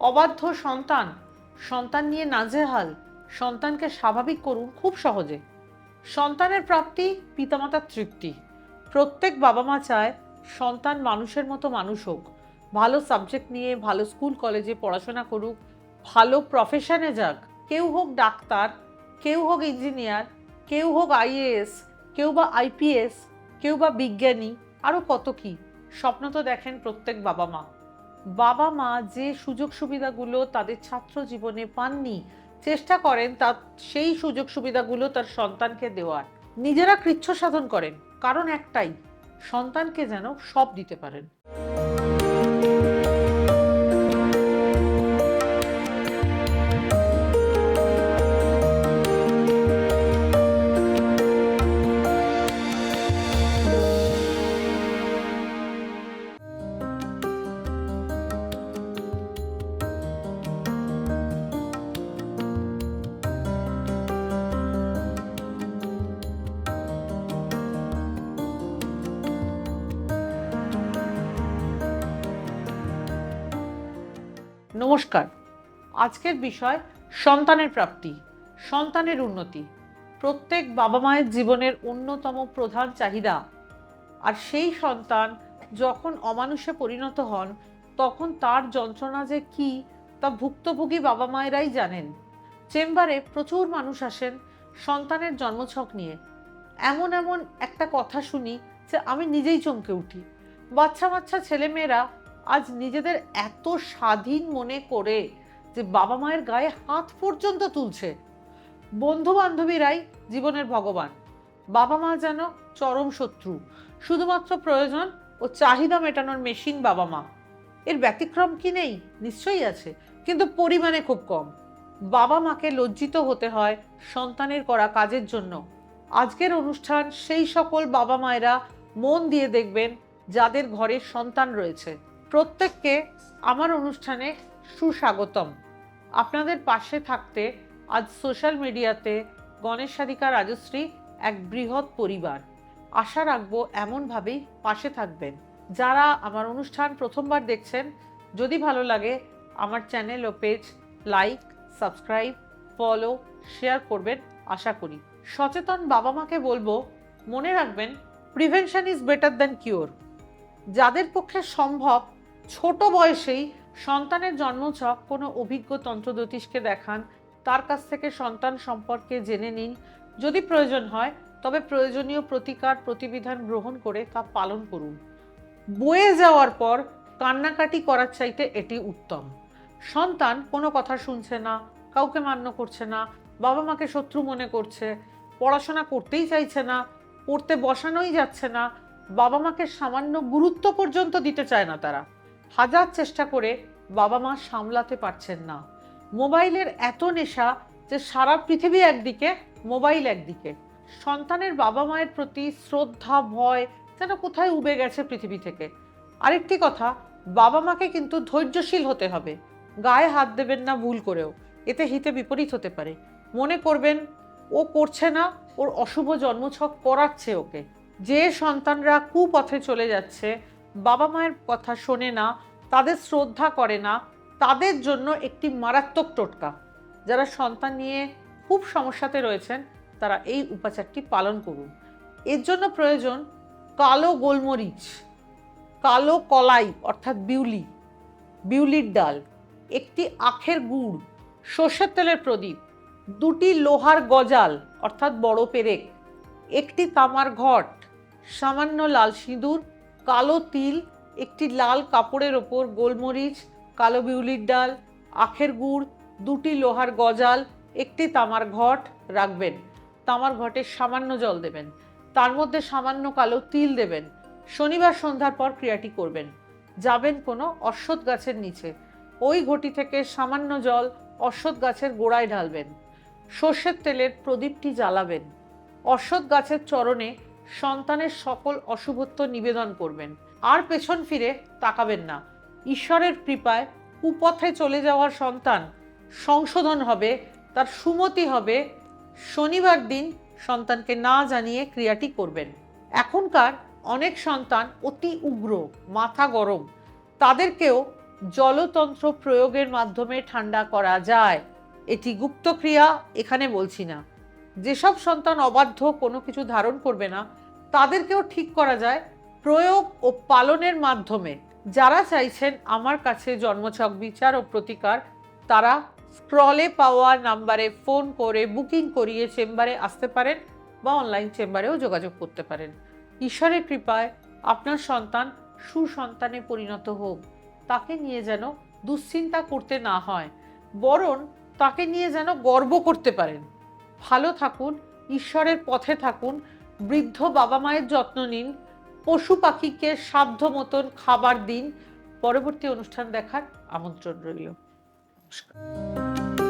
অবাধ্য সন্তান সন্তান নিয়ে নাজেহাল, সন্তানকে স্বাভাবিক করুন খুব সহজে। সন্তানের প্রাপ্তি, পিতামাতার তৃপ্তি। প্রত্যেক বাবা মা চায় সন্তান মানুষের মতো মানুষ হোক। ভালো সাবজেক্ট নিয়ে, ভালো স্কুল, কলেজে পড়াশোনা করুক, ভালো প্রফেশনে যাক। কেউ হোক ডাক্তার, কেউ হোক ইঞ্জিনিয়ার, কেউ হোক আইএএস কেউ বা আইপিএস কেউ বা বিজ্ঞানী আরও কত কি? স্বপ্ন তো দেখেন প্রত্যেক বাবা মা বাবা মা যে সুযোগ সুবিধাগুলো তাদের ছাত্র জীবনে পাননি, চেষ্টা করেন তা সেই সুযোগ সুবিধাগুলো তার সন্তানকে দেওয়ার। নিজেরা কৃচ্ছ সাধন করেন, কারণ একটাই, সন্তানকে যেন সব দিতে পারেন। নমস্কার। আজকের বিষয় সন্তানের প্রাপ্তি, সন্তানের উন্নতি। প্রত্যেক বাবা মায়ের জীবনের অন্যতম প্রধান চাহিদা। আর সেই সন্তান যখন অমানুষে পরিণত হন, তখন তার যন্ত্রণা যে কি, তা ভুক্তভোগী বাবা মায়েরাই জানেন। চেম্বারে প্রচুর মানুষ আসেন সন্তানের জন্মছক নিয়ে। এমন এমন একটা কথা শুনি যে আমি নিজেই চমকে উঠি। বাচ্চা বাচ্চা ছেলেমেয়েরা আজ নিজেদের এত স্বাধীন মনে করে যে বাবা মায়ের গায়ে হাত পর্যন্ত তুলছে। বন্ধু বান্ধবীরাই জীবনের ভগবান। বাবা মা যেন চরম শত্রু। শুধুমাত্র প্রয়োজন ও চাহিদা মেটানোর মেশিন বাবা মা। এর ব্যতিক্রম কি নেই? নিশ্চয়ই আছে, কিন্তু পরিমাণে খুব কম। বাবা মাকে লজ্জিত হতে হয় সন্তানের করা কাজের জন্য। আজকের অনুষ্ঠান সেই সকল বাবা মায়েরা মন দিয়ে দেখবেন যাদের ঘরে সন্তান রয়েছে। প্রত্যেককে আমার অনুষ্ঠানে সুস্বাগতম। আপনাদের পাশে থাকতে আজ সোশ্যাল মিডিয়াতে গণেশ সাধিকা রাজশ্রী এক বৃহৎ পরিবার। আশা রাখব এমনভাবেই পাশে থাকবেন। যারা আমার অনুষ্ঠান প্রথমবার দেখছেন, যদি ভালো লাগে, আমার চ্যানেল ও page like subscribe follow share করবেন আশা করি। সচেতন বাবা মাকে বলব, মনে রাখবেন prevention is better than cure যাদের পক্ষে সম্ভব ছোট বয়সেই সন্তানের জন্মছক কোনো অভিজ্ঞ তন্ত্রজ্যোতিষকে দেখান। তার কাছ থেকে সন্তান সম্পর্কে জেনে নিন। যদি প্রয়োজন হয়, তবে প্রয়োজনীয় প্রতিকার, প্রতিবিধান গ্রহণ করে তা পালন করুন। বয়ে যাওয়ার পর কান্নাকাটি করার চাইতে এটি উত্তম। সন্তান কোনো কথা শুনছে না, কাউকে মান্য করছে না বাবা মাকে শত্রু মনে করছে, পড়াশোনা করতেই চাইছে না, পড়তে বসানোই যাচ্ছে না বাবা মাকে সামান্য গুরুত্ব পর্যন্ত দিতে চায় না তারা। হাজার চেষ্টা করে বাবা মা সামলাতে পারছেন না। মোবাইলের এত নেশা যে সারা পৃথিবী একদিকে, মোবাইল একদিকে। সন্তানের বাবা মায়ের প্রতি শ্রদ্ধা, ভয় যেন কোথায় উবে গেছে পৃথিবী থেকে। আরেকটি কথা, বাবা মাকে কিন্তু ধৈর্যশীল হতে হবে। গায়ে হাত দেবেন না ভুল করেও, এতে হিতে বিপরীত হতে পারে। মনে করবেন, ও করছে না, ওর অশুভ জন্মছক করাচ্ছে ওকে। যে সন্তানরা কুপথে চলে যাচ্ছে বাবা মায়ের কথা শোনে না, তাদের শ্রদ্ধা করে না, তাদের জন্য একটি মারাত্মক টোটকা। যারা সন্তান নিয়ে খুব সমস্যাতে রয়েছেন, তারা এই উপাচারটি পালন করুন। এর জন্য প্রয়োজন কালো গোলমরিচ, কালো কলাই, অর্থাৎ বিউলি, বিউলির ডাল, একটি আখের গুড়, সর্ষের তেলের প্রদীপ, দুটি লোহার গজাল, অর্থাৎ বড় পেরেক, একটি তামার ঘট, সামান্য লাল সিঁদুর কালো তিল, একটি লাল কাপড়ের ওপর গোলমরিচ, কালো বিউলির ডাল, আখের গুড়, দুটি লোহার গজাল, একটি তামার ঘট রাখবেন। তামার ঘটে সামান্য জল দেবেন। তার মধ্যে সামান্য কালো তিল দেবেন। শনিবার সন্ধ্যার পর ক্রিয়াটি করবেন। যাবেন কোনো অশ্বত্থ গাছের নিচে। ওই ঘটি থেকে সামান্য জল অশ্বত্থ গাছের গোড়ায় ঢালবেন। সর্ষের তেলের প্রদীপটি জ্বালাবেন। অশ্বত্থ গাছের চরণে সন্তানের সকল অশুভত্ব নিবেদন করবেন। আর পেছন ফিরে তাকাবেন না। ঈশ্বরের কৃপায় কুপথে চলে যাওয়ার সন্তান সংশোধন হবে, তার সুমতি হবে। শনিবার দিন সন্তানকে না জানিয়ে ক্রিয়াটি করবেন। এখনকার অনেক সন্তান অতি উগ্র, মাথা গরম। তাদেরকেও জলতন্ত্র প্রয়োগের মাধ্যমে ঠান্ডা করা যায়। এটি গুপ্ত ক্রিয়া, এখানে বলছি না। যেসব সন্তান অবাধ্য কোনো কিছু ধারণ করবে না, তাদেরকেও ঠিক করা যায় প্রয়োগ ও পালনের মাধ্যমে। যারা চাইছেন আমার কাছে জন্মছক বিচার ও প্রতিকার, তারা স্ক্রলে পাওয়া নাম্বারে ফোন করে বুকিং করিয়ে চেম্বারে আসতে পারেন বা অনলাইন চেম্বারেও যোগাযোগ করতে পারেন। ঈশ্বরের কৃপায় আপনার সন্তান সুসন্তানে পরিণত হোক। তাকে নিয়ে যেন দুশ্চিন্তা করতে না হয়, বরং তাকে নিয়ে যেন গর্ব করতে পারেন। ভালো থাকুন, ঈশ্বরের পথে থাকুন, বৃদ্ধ বাবা মায়ের যত্ন নিন, পশু পাখিকে সাধ্য মতন খাবার দিন। পরবর্তী অনুষ্ঠান দেখার আমন্ত্রণ রইল। নমস্কার।